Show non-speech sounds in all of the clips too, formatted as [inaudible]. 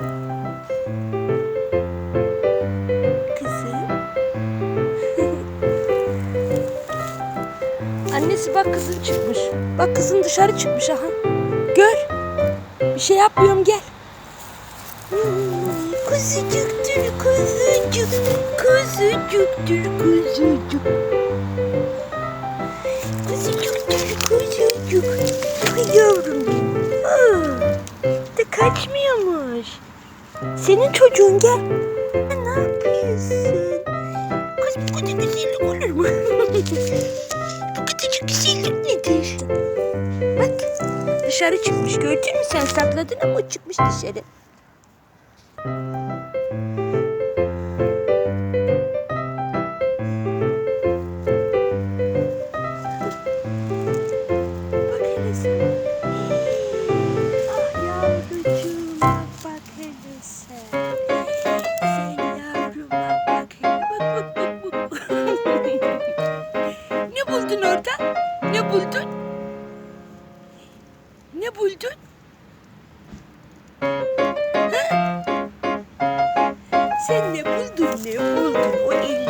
Kızım. [laughs] Annesi bak kızın çıkmış. Bak kızın dışarı çıkmış aha. Gör. Bir şey yapmıyorum gel. Kuzucuktur kuzucuk. Kuzucuktur kuzucuk. Kuzucuktur kuzucuk. Ay yavrum benim. Aa, de kaçmıyormuş. Senin çocuğun gel. Ne yapıyorsun? Kız bu kadar güzellik olur mu? [laughs] bu kadarcık güzellik nedir? Bak dışarı çıkmış gördün mü sen sakladın ama çıkmış dışarı. Orada? Ne buldun? Ne buldun? Ha? Sen ne buldun ne buldun? O elleri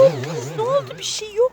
Oğlum ne oldu bir şey yok.